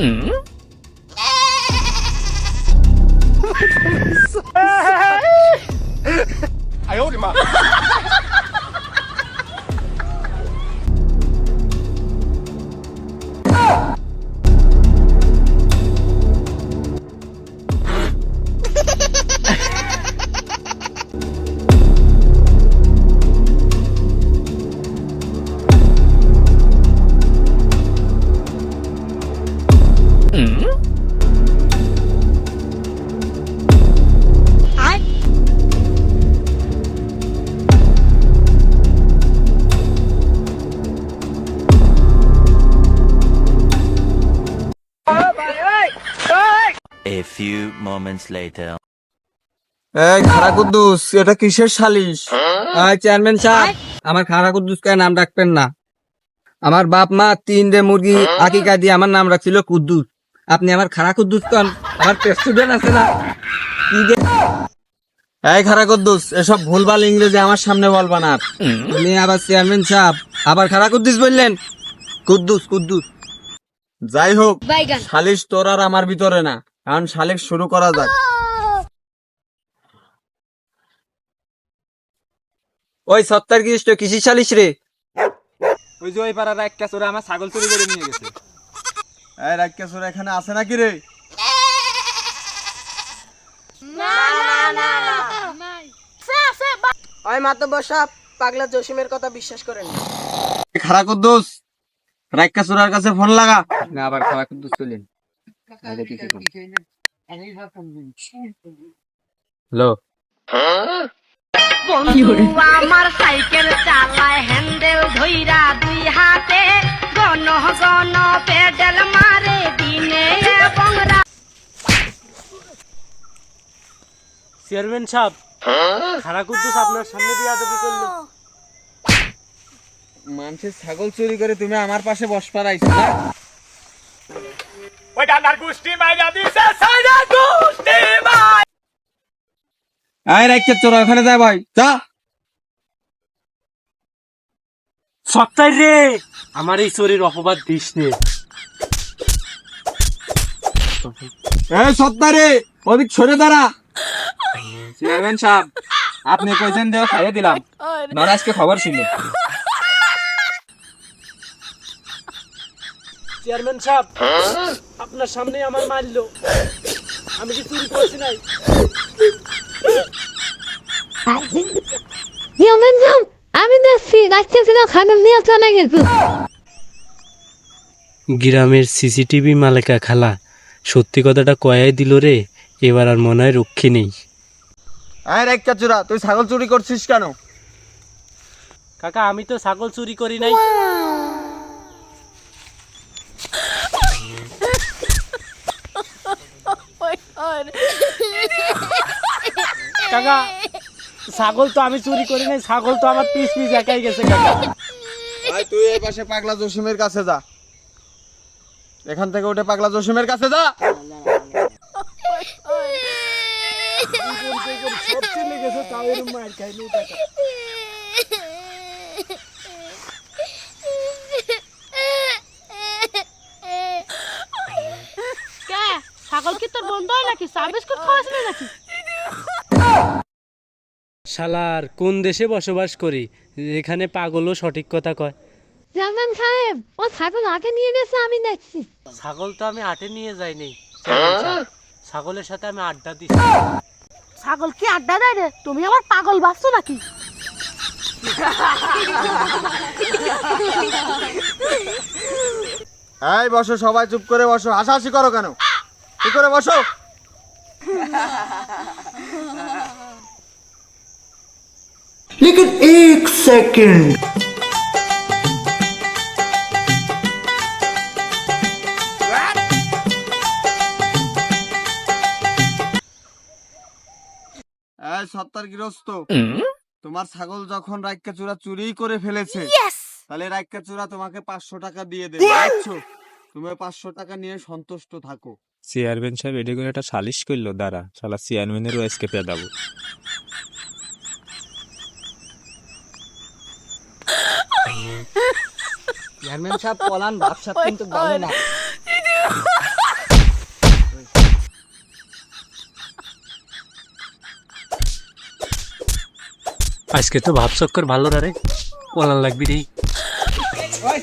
嗯。A few moments later. এই খারা কুদ্দুস এটা কিসের সালিশ? এই চেয়ারম্যান সাহেব আমার খারা কুদ্দুস কে নাম রাখবেন না। আমার বাপ মা তিন রে মুরগি আকিকা দিয়ে আমার নাম রাখছিল কুদ্দুস। আপনি আমার খারা কুদ্দুস কন আমার প্রেসিডেন্ট আছে না। এই খারা কুদ্দুস এসব ভুলভাল ইংরেজি আমার সামনে বলবা না। তুমি আবার চেয়ারম্যান সাহেব আবার খারা কুদ্দুস বললেন? কুদ্দুস কুদ্দুস। যাই হোক সালিশ তোর আর আমার ভিতরে না। কারণ শালিক শুরু করা যাক। ওই সত্তর খ্রিস্ট কৃষি সালিশ রে? ওই যে ওই পাড়ার এক কাছরে আমার ছাগল চুরি করে নিয়ে গেছে। এই রাক্ষসর এখানে আছে নাকি রে? ওই মাতব্বর সাহেব পাগলা জসিমের কথা বিশ্বাস করেন না। খারা কুদ্দুস রাক্ষসুরার কাছে ফোন লাগা। না আবার খারা কুদ্দুস চলেন হ্যালো। আমার সাইকেল চালায় হ্যান্ডেল ধইরা দুই হাতে গণ গণ পেডেল মারে দিনে এবং চেয়ারম্যান সাহেব খারা কুদ্দুস আপনার সামনে দিয়ে আদবি করল। মানুষের ছাগল চুরি করে তুমি আমার পাশে বস পারাইছো না ওই ডান্ডার গুষ্টি মাইরা দিছে সাইডা গুষ্টি মাই আয় রাক্ষস চোরা ওখানে যায় ভাই যা। রে আমার এই চোরের অপবাদ দিস নে। এই সত্তারে ওদিক সরে দাঁড়া। চেয়ারম্যান সাহেব আপনি কইছেন দেও খাইয়ে দিলাম? নর আজকে খবর ছিল। চেয়ারম্যান সাহেব আপনার সামনে আমার মারলো। আমি কি চুরি করছি নাই? আমি দেখছি রাস্তা ছিল খাবার নিয়ে চলে গেছে গ্রামের সিসিটিভি মালিকা খালা সত্যি কথাটা কয়াই দিল রে এবার আর মনে হয় রক্ষী নেই। আয় রাক্ষস চোরা তুই ছাগল চুরি করছিস কেন? কাকা আমি তো ছাগল চুরি করি নাই। কাকা ছাগল তো আমি চুরি করি নাই ছাগল তো আমার পিস পিস একাই গেছে কাকা। আয় তুই এই পাশে পাগলা জসিমের কাছে যা। এখান থেকে উঠে পাগলা জসিমের কাছে যা। সব চলে গেছে তাও এরম মার খাইনি কাকা ছাগল কি তোর বন্ধ হয় নাকি? চা বিস্কুট খাওয়াছিল নাকি? শালার কোন দেশে বসবাস করি? এখানে পাগলও সঠিক কথা কয়। জামান সাহেব ও ছাগল আগে নিয়ে গেছে আমি দেখছি। ছাগল তো আমি আটে নিয়ে যাইনি। ছাগলের সাথে আমি আড্ডা দিই ছাগল কি আড্ডা দেয় রে? তুমি আমার পাগল ভাবছ নাকি? এই বসো সবাই চুপ করে বসো। হাসাহাসি করো কেন? কি করে বসো? लेकिन एक सेकंड এই সত্তর গৃহস্থ তোমার ছাগল যখন রাক্কা চূড়া চুরি করে ফেলেছে তাহলে রাক্কা চূড়া তোমাকে পাঁচশো টাকা দিয়ে দেবে বুঝছো তুমি পাঁচশো টাকা নিয়ে সন্তুষ্ট থাকো চেয়ারম্যান সাহেব এটা করে একটা সালিশ করলো দাঁড়া শালা চেয়ারম্যানেরও আজকে পেদাবো চেয়ারম্যান সাহেব পলান বাদশাহ oh কিন্তু বলে না। আজকে তো ভাব চক্কর ভালো না রে। পলান লাগবি রে। ওই